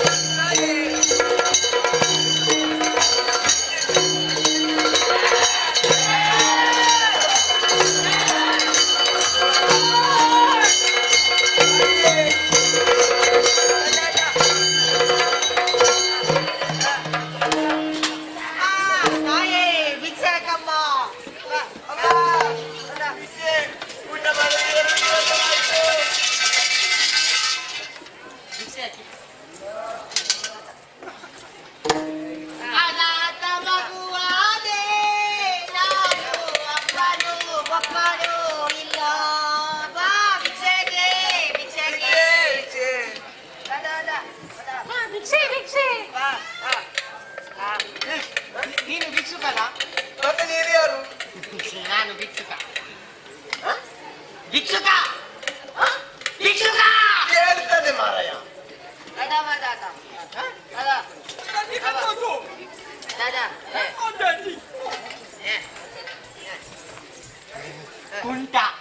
ತಾಯೇ 믹서가! 어? 믹서가! 깨끗하게 말아요. 나다, 나다, 나다. 나다. 아니, 갖다 줘. 나다. 예. 안 돼, 군다.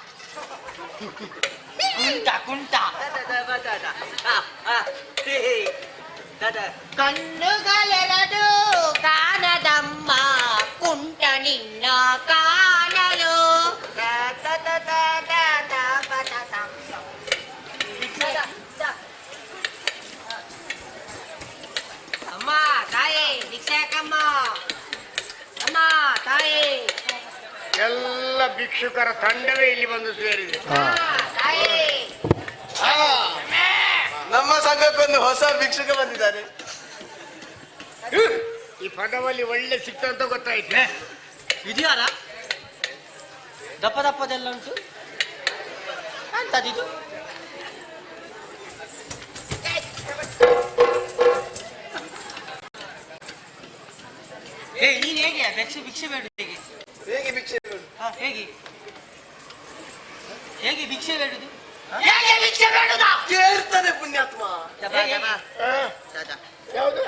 군다, 군다. 나다, 나다, 나다. 아, 아. 헤헤. 나다. 건너가. ಭಿಕ್ಷುಕರ ತಂಡವೇ ಇಲ್ಲಿ ಬಂದು ಸೇರಿದೆ. ನಮ್ಮ ಸಂಘಕ್ಕೊಂದು ಹೊಸ ಭಿಕ್ಷುಕ ಬಂದಿದ್ದಾರೆ. ಈ ಪದವಲ್ಲಿ ಒಳ್ಳೆ ಸಿಕ್ತಂತ ಗೊತ್ತಾಯ್ತು. ಇದ್ಯಾರ? ದಪ್ಪ ದಪ್ಪದೆಲ್ಲ ಉಂಟು? ಅಂತದಿದು ಏ ನೀನ್ ಹೇಗೆ? ಭಿಕ್ಷೆ ಭಿಕ್ಷೆ ಬೇಡ. ಹೇಗೆ? ಹೇಗೆ ಭಿಕ್ಷೆ ಬೇಡುದು? ಹೇಗೆ ಭಿಕ್ಷೆ ಬೇಡುದ? ಕೇಳ್ತಾನೆ ಪುಣ್ಯಾತ್ಮ. ಯಾವುದು?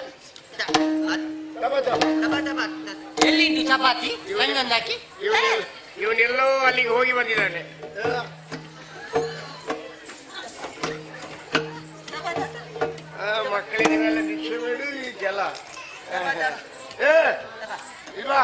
ಎಲ್ಲಿಂದು ಚಪಾತಿ? ಹೆಂಗಂದು ಹಾಕಿ ಇವನು ಇವನೆಲ್ಲೋ ಅಲ್ಲಿಗೆ ಹೋಗಿ ಬಂದಿದ್ದಾನೆ. ಆ, ಮಕ್ಕಳಿಗೆಲ್ಲ ಭಿಕ್ಷೆ ಬೇಡು ಈ ಜಲ. ಏ ಇಲ್ವಾ?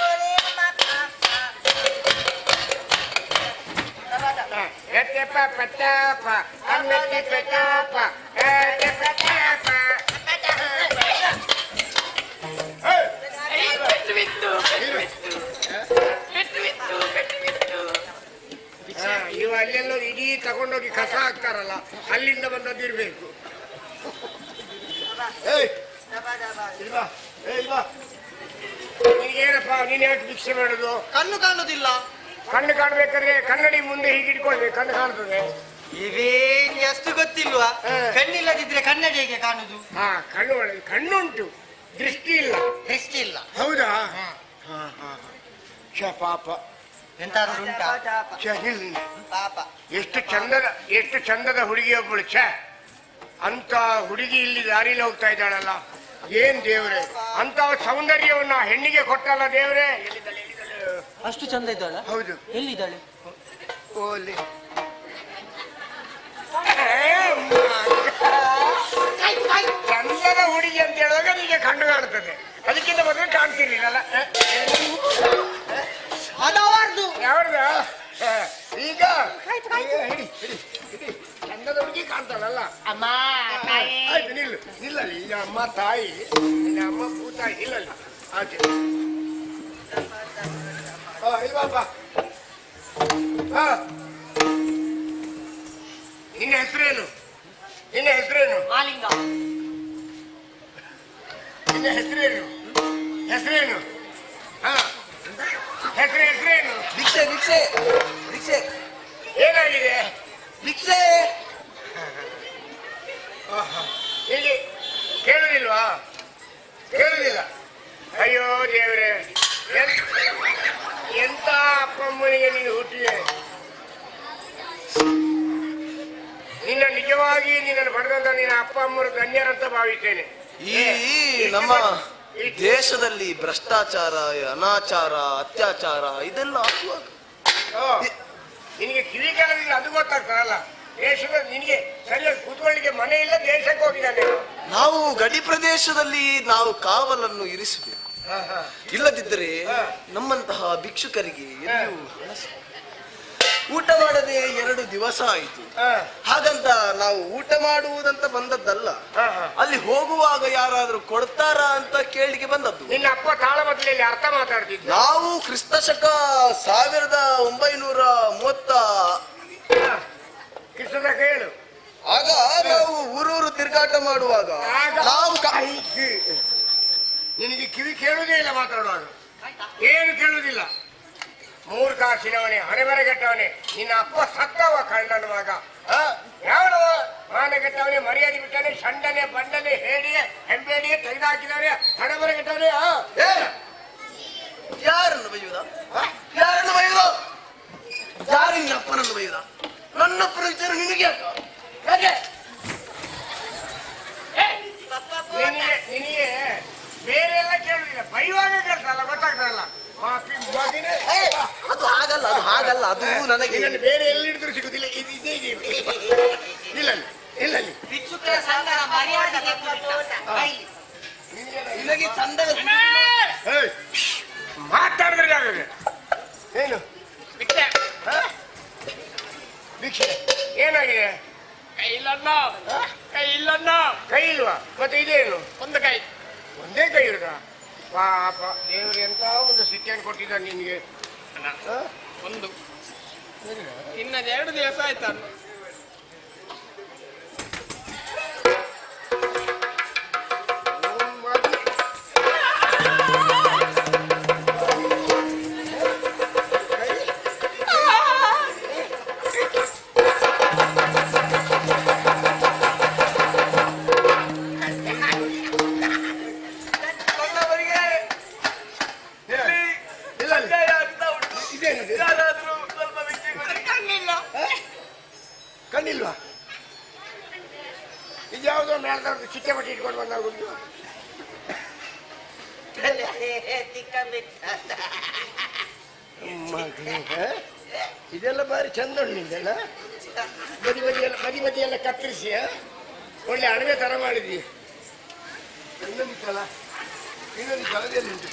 ಪಟ್ಟಾಪ ಆ, ಇವ ಅಲ್ಲೆಲ್ಲೋ ಇಡೀ ತಗೊಂಡೋಗಿ ಕಸ ಹಾಕ್ತಾರಲ್ಲ ಅಲ್ಲಿಂದ ಬಂದದ್ದಿರ್ಬೇಕು ಏನಪ್ಪ ನೀನ್ ಯಾಕೆ ಭಿಕ್ಷೆ ಮಾಡುದು? ಕಣ್ಣು ಕಾಣುದಿಲ್ಲ. ಕಣ್ಣು ಕಾಣ್ಬೇಕಾದ್ರೆ ಕನ್ನಡಿ ಮುಂದೆ ಹೀಗೆ ಇಟ್ಕೊಳ್ಬೇಕು ಕಣ್ಣು ಕಾಣ್ತದೆ. ಇದೇನು ಅಷ್ಟು ಗೊತ್ತಿಲ್ವಾ. ಕಣ್ಣಿಲ್ಲದಿದ್ರೆ ಕನ್ನಡಿ ಹೇಗೆ ಕಾಣುದು? ಹಾ ಕಣ್ಣು ಒಳಗೆ ಕಣ್ಣುಂಟು ದೃಷ್ಟಿ ಇಲ್ಲ. ದೃಷ್ಟಿ ಇಲ್ಲ. ಹೌದಾ? ಹಾ. ಹಾ ಹಾ. ಛ ಪಾಪ. ಎಂತಾದ್ರು ಉಂಟಾ? ಛ. ಪಾಪ. ಎಷ್ಟು ಚಂದದ ಎಷ್ಟು ಚಂದದ ಹುಡುಗಿ ಒಬ್ಬಳು ಛ. ಅಂತ ಹುಡುಗಿ ಇಲ್ಲಿ ದಾರಿಲಿ ಹೋಗ್ತಾ ಇದ್ದಾಳಲ್ಲ. ಏನ್ ದೇವ್ರೆ? ಅಂತ ಸೌಂದರ್ಯವನ್ನ ಹೆಣ್ಣಿಗೆ ಕೊಟ್ಟಲ್ಲ ದೇವ್ರೆ? ಅಷ್ಟು ಚಂದ ಇದ್ದಾಳ? ಹೌದು. ಎಲ್ಲಿದ್ದಾಳೆ? ಓಲಿ ಚಂದದ ಹುಡುಗಿ ಅಂತ ಹೇಳುವಾಗ ನಿಮಗೆ ಕಂಡು ಕಾಣ್ತದೆ ಅದಕ್ಕಿಂತ ಮೊದಲು ಕಾಣ್ತಿರ್ಲಿಲ್ಲ ಅದವರ್ದು. ಯಾವ್ದ? ಈಗ. ಹಿಡಿ ಚಂದದ ಹುಡುಗಿ ಕಾಣ್ತಾಳಲ್ಲ? ಅಮ್ಮ ತಾಯಿ. ಆಯ್ತು ನಿಲ್ಲು. ನಿಲ್ಲಲ್ಲಿ. ಈಗ ಅಮ್ಮ ತಾಯಿ ನಿನ್ನ ಅಮ್ಮ ಭೂತಾಯಿ ಇಲ್ಲಲ್ಲ ಆಚೆ ಇಲ್ವಾಪ್ಪ ಹಾ. ನಿನ್ನ ಹೆಸರೇನು? ನಿನ್ನ ಹೆಸರೇನು? ಮಾಲಿಂಗ. ನಿನ್ನ ಹೆಸರೇನು? ಹೆಸರೇನು? ಹಾ. ಹೆಸರು ಹೆಸರೇನು? ಭಿಕ್ಷೆ ಭಿಕ್ಷೆ. ಭಿಕ್ಷೆ. ಏನಾಗಿದೆ? ಭಿಕ್ಷೆ. ಇಲ್ಲಿ ಕೇಳುದಿಲ್ವಾ? ಕೇಳುದಿಲ್ಲ. ಅಯ್ಯೋ ದೇವ್ರೆ. ಎಂತ- ಅಪ್ಪ ಅಮ್ಮನಿಗೆ ನೀನು ಹುಟ್ಟಿದೆ? ನಿನ್ನ ನಿಜವಾಗಿ ನಿನ್ನನ್ನು ಪಡೆದಂತ ನಿನ್ನ ಅಪ್ಪ ಅಮ್ಮರು ಗಣ್ಯರಂತ ಭಾವಿಸ್ತೇನೆ. ಈ ನಮ್ಮ ದೇಶದಲ್ಲಿ ಭ್ರಷ್ಟಾಚಾರ ಅನಾಚಾರ ಅತ್ಯಾಚಾರ ಇದೆಲ್ಲ ಆಗುವಾಗ ನಿನಗೆ ಕಿವಿ ಕೇಳೋದಿಲ್ಲ ಅದು ಗೊತ್ತಾಗ್ತದಲ್ಲ. ದೇಶದ ನಿನಗೆ ಸರಿಯಾಗಿ ಕೂತ್ಕೊಳ್ಳಿಕ್ಕೆ ಮನೆ ಇಲ್ಲ ದೇಶಕ್ಕೆ ಹೋಗಿದ್ದಾನೆ. ನಾವು ಗಡಿ ಪ್ರದೇಶದಲ್ಲಿ ನಾವು ಕಾವಲನ್ನು ಇರಿಸಬೇಕು. ಇಲ್ಲದಿದ್ದರೆ ನಮ್ಮಂತಹ ಭಿಕ್ಷುಕರಿಗೆ ಊಟ ಮಾಡದೆ ಎರಡು ದಿವಸ ಆಯಿತು. ಹಾಗಂತ ನಾವು ಊಟ ಮಾಡುವುದಂತ ಬಂದದ್ದಲ್ಲ. ಅಲ್ಲಿ ಹೋಗುವಾಗ ಯಾರಾದ್ರೂ ಕೊಡ್ತಾರಾ ಅಂತ ಕೇಳಿಕೆ ಬಂದದ್ದು. ನಿನ್ನ ಅಪ್ಪ ತಾಳಮದ್ದಲೆಯಲ್ಲಿ ಅರ್ಥ ಮಾತಾಡ್ತಿದ್ದೆ. ನಾವು ಕ್ರಿಸ್ತ ಶಕ ಸಾವಿರದ ಒಂಬೈನೂರ ಮೂವತ್ತ ಕೇಳು. ಆಗ ನಾವು ಊರೂರು ತಿರುಗಾಟ ಮಾಡುವಾಗ ನಾವು. ನಿನಗೆ ಕಿವಿ ಕೇಳುವುದೇ ಇಲ್ಲ ಮಾತಾಡುವಾಗ ಏನು ಕೇಳುವುದಿಲ್ಲ ಮೂರು ಕಾಸಿನವನೇ ಹಣೆ ಬರೆಗೆಟ್ಟವನೇ ನಿನ್ನ ಅಪ್ಪ ಸತ್ತವ ಕಣ್ಣನ ಮಗ ಆ? ಯಾವನವ ಮಾನಗೆಟ್ಟವನೇ ಮರ್ಯಾದೆ ಬಿಟ್ಟವನೇ ಸಂಡನೆ ಬಂಡನೆ ಹೇಡಿಯೇ ಹೆಂಬೇಡಿಯೇ ತೆಗೆದುಹಾಕಿದವನೇ ಹಣೆ ಬರೆಗೆಟ್ಟವನೇ ಆ? ಏ, ಯಾರನ್ನು ಬೈಯುವುದ ಯಾರನ್ನು ಬೈಯುವುದು ಯಾರು ನಿನ್ನ ಅಪ್ಪನನ್ನು ಬೈಯುವುದ ನನ್ನಪ್ಪನ ವಿಚಾರ ನಿನಗೆ? ಯಾಕೆ ನಿನಗೆ ನಿನಗೆ ಬೇರೆ ಎಲ್ಲ ಕೇಳುದಿಲ್ಲ ಬೈಯುವಾಗ ಕೇಳ್ತಲ್ಲ ಗೊತ್ತಾಗ್ತದಲ್ಲ ಮಾಪಿ ಮಗನೇ ಏ, ಅದು ಹಾಗಲ್ಲ ಅದು ಹಾಗಲ್ಲ ಅದು ನನಗೆ. ಇದನ್ನು ಬೇರೆ ಎಲ್ಲಿಡಿದ್ರು ಸಿಗುದಿಲ್ಲ. ಇದು ಇದೇ. ಇಲ್ಲ ಅಲ್ಲಿ, ಇಲ್ಲ ಅಲ್ಲಿ. ಮರ್ಯಾದೆಗೆ ಕುರಿತ ಕೈಲಿ. ನಿನಗೆ ಚಂದದ ಮಾತಾಡಿದ್ರೆ ಯಾಕೆ ಏನು? ಭಿಕ್ಷೆ. ಹ? ಭಿಕ್ಷೆ. ಏನಾಗಿದೆ? ಕೈ ಇಲ್ಲಣ್ಣ ಕೈ ಇಲ್ಲಣ್ಣ ಕೈ ಇಲ್ವಾ? ಮತ್ತೆ ಇದೇನು? ಒಂದು ಕೈ. ಒಂದೇ ಕೈ ಹಿಡಿದ ಪಾಪ ದೇವರು ಎಂತ ಒಂದು ಶಿಕ್ಷೆಯನ್ನು ಕೊಟ್ಟಿದ್ದ ನಿನ್ಗೆ. ಒಂದು. ಇನ್ನದ ಎರಡು ದಿವಸ ಆಯ್ತಣ್ಣ ಮಗನೇ, ಹ? ಇದೆಲ್ಲ ಬಾರಿ ಚಂದ ಉಂಟಿದೆಲ್ಲ ಬದಿ ಬದಿ ಎಲ್ಲ ಬದಿ ಬದಿ ಎಲ್ಲ ಕತ್ತರಿಸಿ ಹ? ಒಳ್ಳೆ ಅಣಬೆ ತರ ಮಾಡಿದ್ವಿ ಇನ್ನೊಂದಿತ್ತಲ್ಲ ಇನ್ನೊಂದು ಕಲದಲ್ಲಿ ಉಂಟು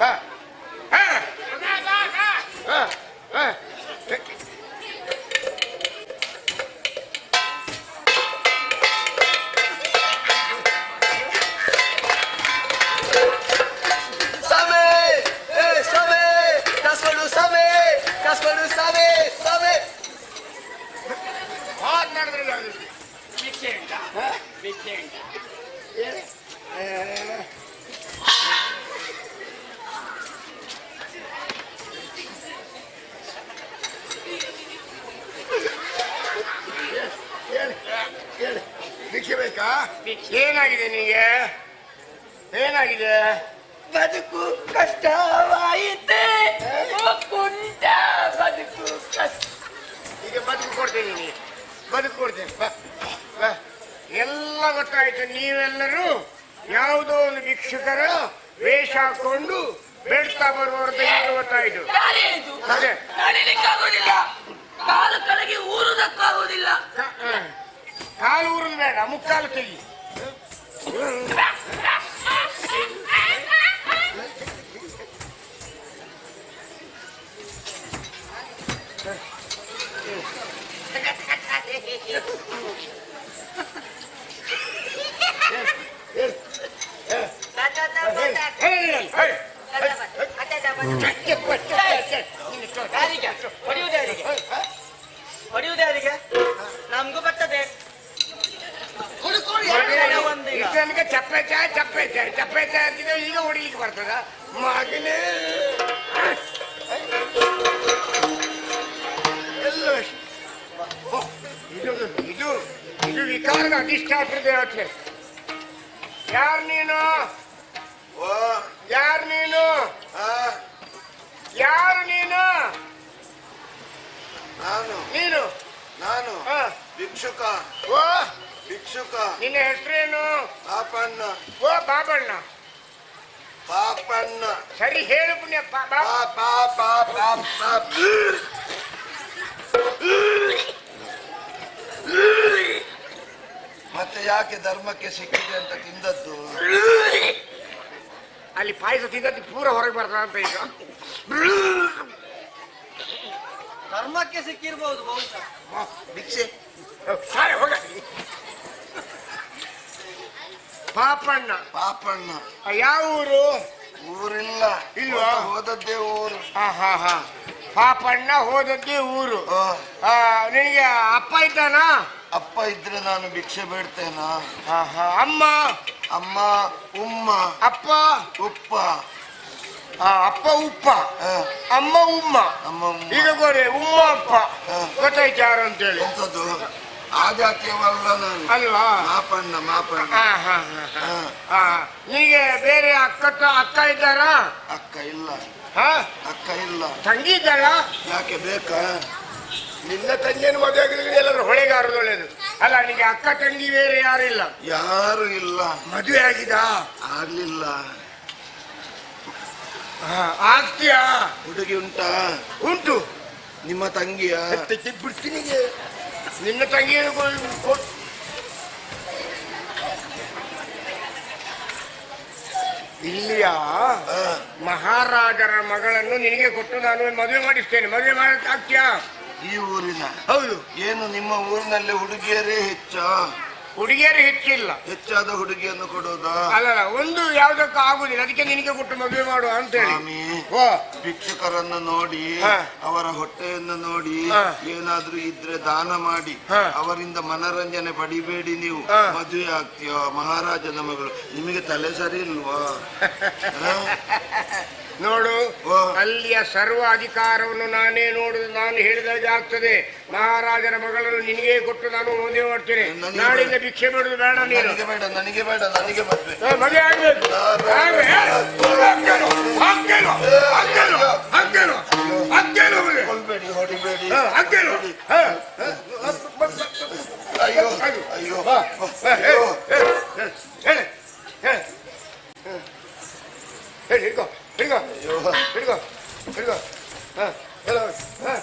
ಬಾ ಹಾ ಹಾ ಹಾ ಸಮೆ ಏ ಸಮೆ ಕಸ್ಕೊಂಡು ಸಮೆ ಕಸ್ಕೊಂಡು ಸಮೆ ಸಮೆ ಮಾತನಾಡಿದ್ರೆ ಯಾವ್ದು? ಭಿಕ್ಷೆ ಉಂಟಾ ಭಿಕ್ಷೆ ಉಂಟಾ ಹೇಳಿ. ಆ, ಹೇಳಿ ಹೇಳಿ ಭಿಕ್ಷೆ ಬೇಕಾ ಏನಾಗಿದೆ ನಿಮಗೆ ಏನಾಗಿದೆ? ಬದುಕು ಕಷ್ಟವಾಯಿತೆ. ಕುಂಟ ಬದುಕು ಕಷ್ಟ. ಈಗ ಬದುಕು ಕೊಡ್ತೀನಿ ನೀ ಬದುಕು ಕೊಡ್ತೀನಿ. ಬಾ ಎಲ್ಲ ಗೊತ್ತಾಯ್ತು. ನೀವೆಲ್ಲರೂ ಯಾವುದೋ ಒಂದು ಭಿಕ್ಷುಕರ ವೇಷ ಹಾಕೊಂಡು ಬೇಡ್ತಾ ಬರುವವರದ್ದು ಈಗ ಗೊತ್ತಾಯ್ತು. ಅದೇ. ಕಾಲು ಕೆಳಗೆ ಹ. ಕಾಲು ಊರು ಬೇಡ. ಮುಕ್ಕಾಲು ತೆಗಿ ಹೇಳಿ ಚಪ್ಪೆ ಚಾಯ್ ಚಪ್ಪೆ ಚಾಯ್ ಅಂತಿದ್ರೆ ಈಗ ಹೊಡಿಲಿಕ್ಕೆ ಬರ್ತದ? ಮಗನೇ! ಎಲ್ಲ ಇದು ಇದು ಇದು ವಿಕಾರದ ಅಧಿಷ್ಠಾತ್ರ ದೇವತೆ. ಯಾರು ನೀನು? ಯಾರು ನೀನು? ಯಾರು ನೀನು? ನಾನು. ನೀನು? ನಾನು. ಆ. ಭಿಕ್ಷುಕ. ಓ. ಭಿಕ್ಷುಕ. ನಿನ್ನ ಹೆಸರೇನು? ಪಾಪಣ್ಣ ಓ ಬಾಬಣ್ಣ ಪಾಪಣ್ಣ ಸರಿ ಹೇಳು ಪುಣ್ಯ ಬಾ. ಬಾ ಪಾ ಪಾ ಪಾ ಪಾ ಪಾ ಮತ್ತೆ ಯಾಕೆ ಧರ್ಮಕ್ಕೆ ಸಿಕ್ಕಿದೆ ಅಂತ ತಿಂದದ್ದು? ಅಲ್ಲಿ ಪಾಯಸ ತಿಂದದ್ದು ಪೂರ ಹೊರಗೆ ಬರ್ತದ ಅಂತ ಈಗ. ಧರ್ಮಕ್ಕೆ ಸಿಕ್ಕಿರ್ಬೋದು ಬಹುಶಃ. ಭಿಕ್ಷೆ ಸಾರಿ ಹೋಗ ಪಾಪಣ್ಣ. ಪಾಪಣ್ಣ. ಆ, ಯಾವ ಊರು? ಊರಿಲ್ಲ. ಇಲ್ವಾ? ಹೋದದ್ದೇ ಊರು. ಹಾ ಹಾ ಹಾ. ಪಾಪಣ್ಣ ಹೋದದ್ದೇ ಊರು. ಆ, ನಿನಗೆ ಅಪ್ಪ ಇದ್ದಾನಾ? ಅಪ್ಪ ಇದ್ರೆ ನಾನು ಭಿಕ್ಷೆ ಬೇಡ್ತೇನಾ? ಹಾ ಹಾ. ಅಮ್ಮ? ಅಮ್ಮ ಉಮ್ಮ. ಅಪ್ಪ? ಉಪ್ಪ. ಆ, ಅಪ್ಪ ಉಪ್ಪ. ಆ, ಅಮ್ಮ ಉಮ್ಮ. ಅಮ್ಮ ಉಮ್ಮ. ಈಗ ಗೋರಿ ಉಮ್ಮ ಅಪ್ಪ. ಗೊತ್ತಾಯ್ತು ಯಾರು ಅಂತೇಳಿ? ಎಂತದ್ದು? ಆ ಜಾತಿಯವಲ್ಲ ನಾನು. ಅಲ್ವಾ? ಮಾಪಣ್ಣ ಮಾಪಣ್ಣ. ಹಾ ಹಾ ಹಾ ಹಾ. ಹಾ, ನಿನಗೆ ಬೇರೆ ಅಕ್ಕ ಅಕ್ಕ ಇದ್ದಾರಾ? ಅಕ್ಕ ಇಲ್ಲ. ಹಾ? ಅಕ್ಕ ಇಲ್ಲ. ತಂಗಿ ಇದ್ದಾಳ? ಯಾಕೆ ಬೇಕಾ? ನಿನ್ನ ತಂಗಿಯನ್ನು ಮದುವೆ ಆಗಿದ್ರೆ ಎಲ್ಲರೂ ಹೊಳೆಗಾರದು ಒಳ್ಳೇದು. ಅಲ್ಲ ನಿನಗೆ ಅಕ್ಕ ತಂಗಿ ಬೇರೆ ಯಾರಿಲ್ಲ ಯಾರು ಇಲ್ಲ. ಮದುವೆ ಆಗಿದ? ಆಗ್ಲಿಲ್ಲ. ಆಗ್ತೀಯಾ? ಹುಡುಗಿ ಉಂಟಾ? ಉಂಟು. ನಿಮ್ಮ ತಂಗಿಯ? ಬಿಡ್ತೀನಿ ನಿನ್ನ ಕೊ- ಇಲ್ಲಿಯ ಮಹಾರಾಜರ ಮಗಳನ್ನು ನಿನಗೆ ಕೊಟ್ಟು ನಾನು ಮದುವೆ ಮಾಡಿಸ್ತೇನೆ. ಮದುವೆ ಮಾಡಕ್ಕೆ ಆಗ್ತೀಯಾ? ಈ ಊರಿನ ಹೌದು. ಏನು ನಿಮ್ಮ ಊರಿನಲ್ಲಿ ಹುಡುಗಿಯರೇ ಹೆಚ್ಚ? ಹುಡುಗಿಯರು ಹೆಚ್ಚಿಲ್ಲ ಹೆಚ್ಚಾದ ಹುಡುಗಿಯನ್ನು ಕೊಡೋದಾ ಅಲ್ಲಲ್ಲ ಒಂದು ಯಾವ್ದಕ್ಕೂ ಆಗುದಿಲ್ಲ ಅದಕ್ಕೆ ನಿನಗೆ ಕೊಟ್ಟು ಮದುವೆ ಮಾಡುವ ಸ್ವಾಮಿ ಓ ಭಿಕ್ಷುಕರನ್ನು ನೋಡಿ ಹಾ. ಅವರ ಹೊಟ್ಟೆಯನ್ನು ನೋಡಿ ಹಾ. ಏನಾದ್ರೂ ಇದ್ರೆ ದಾನ ಮಾಡಿ ಹಾ. ಅವರಿಂದ ಮನರಂಜನೆ ಪಡಿಬೇಡಿ ನೀವು ಹಾ. ಮದುವೆ ಆಗ್ತೀಯ ಮಹಾರಾಜನ ಮಗಳು ನಿಮಗೆ ತಲೆ ಸರಿ ಇಲ್ವಾ ಹಾ? ನೋಡು. ಅಲ್ಲಿಯ ಸರ್ವ ಅಧಿಕಾರವನ್ನು ನಾನೇ ನೋಡುದು ನಾನು ಹೇಳಿದಾಗೆ ಆಗ್ತದೆ ಮಹಾರಾಜರ ಮಗಳನ್ನು ನಿನಗೆ ಕೊಟ್ಟು ನಾನು ಮದುವೆ ಮಾಡ್ತೇನೆ ನಾಡಿಂದ. ಭಿಕ್ಷೆ ಬಿಡುದು ಬೇಡ ನೀನು ನನಗೆ ಬೇಡ ನನಗೆ ಬೇಡ ನನಗೆ ಮದುವೆ ಹೇಳಿ ಹೇಳಿ ಆಗ್ಬೇಕು ಹೇಳಿ ಹೇಳಿ ಹೇಳಿ ಹೇಳಿ ಹೇಳಿ ಹೇಳಿ ಹೇಳಿ ಹೇಳಿ ಹೇಳಿ ಹಾ, ಹೇಳಿ ಹಾ, ಹಾ. ಅಯ್ಯೋ ಹೇಳಿ ಅಯ್ಯೋ ಹೇಳಿ ಹೇಳಿ ಹೇ, ಅಯ್ಯೋ. ಹೇ, ಹೇ, ಹೇಳಿ. ಹೇಳು. ಹಾ, ಹಾ, ಹೋಗಿ,